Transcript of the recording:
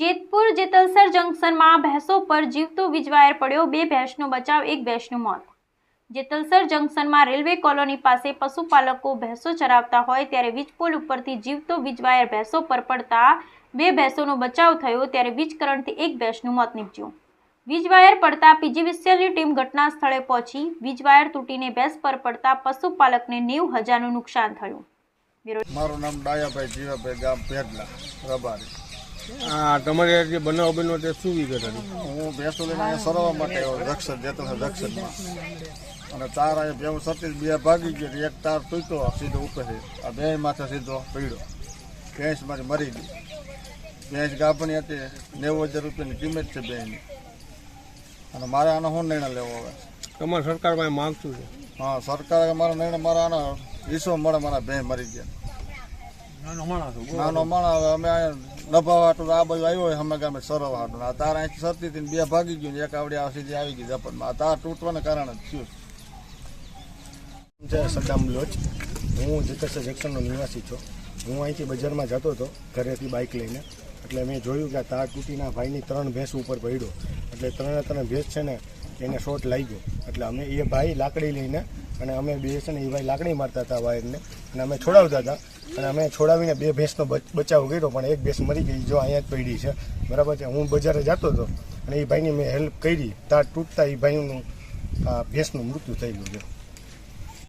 જેતપુર જેતલસર જંકશનમાં ભેંસો પર જીવતો વીજવાયર પડ્યો, બે ભેંસનો બચાવ, એક ભેંસનું મોત. જેતલસર જંકશનમાં રેલવે કોલોની પાસે પશુપાલકો ભેંસો ચરાવતા હોય ત્યારે વીજપોલ ઉપરથી જીવતો વીજવાયર ભેંસો પર પડતા બે ભેંસોનો બચાવ થયો ત્યારે વીજ કરંટથી એક ભેંસનું મોત નીપજ્યું. વીજવાયર પડતા પીજીવીસીએલની ટીમ ઘટના સ્થળે પહોંચી. વીજવાયર તૂટીને ભેંસ પર પડતા પશુપાલકને નેવું હજારનું નુકસાન થયું. મારું નામ ડાયાભાઈ જીવાભાઈ ગામ પેટલા રબારી. આ તમારે જે બનાવ બન્યો તે શું વિગત હતી? હું ભેંસો લઈને અહીંયા સરવા માટે રક્ષણ જેતલ રક્ષણમાં અને તાર અહીંયા બે સતી બે ભાગી ગયો એક તાર તૂટ્યો સીધો ઉપર આ બે માથે સીધો પીડ્યો ભેંસ મારી મરી ગઈ. ભેંસ ગાભણી હતી નેવું હજાર રૂપિયાની કિંમત છે બેની અને મારે આનો શું નિર્ણય લેવો હવે? તમારે સરકાર પાસે માગતું છે? હા સરકાર મારો નિર્ણય મારા આનો હિસ્સો મળે મારા બે મરી ગયા. નાનો માણસ હવે અમે અહીંયા નભાવા આ બાજુ આવ્યો હોય અમે ગામે સરવા હાટું આ તાર અહીંથી સરતી હતી બે ભાગી ગયું એક આવડી આ સીધી આવી ગઈ જપનમાં આ તાર તૂટવાના કારણે જ થયું. જય સદામ લોચ. હું જીતેશ જંકશનનો નિવાસી છું. હું અહીંથી બજારમાં જતો હતો, ઘરેથી બાઇક લઈને. એટલે મેં જોયું કે તાર તૂટીના ભાઈની ત્રણ ભેંસ ઉપર પડ્યો. એટલે ત્રણે ત્રણ ભેંસ છે ને, એને શોટ લાગ્યો. એટલે અમે એ ભાઈ લાકડી લઈને, અને અમે બે છે ને એ ભાઈ લાકડી મારતા હતા વાયરને. અને અમે છોડાવતા હતા. અને અમે છોડાવીને બે ભેંસનો બચાવ કર્યો, પણ એક ભેંસ મરી ગઈ, જો અહીંયા જ પડી છે. બરાબર છે. હું બજારે જતો હતો અને એ ભાઈની મેં હેલ્પ કરી. તાર તૂટતા એ ભાઈનું, આ ભેંસનું મૃત્યુ થયેલું છે.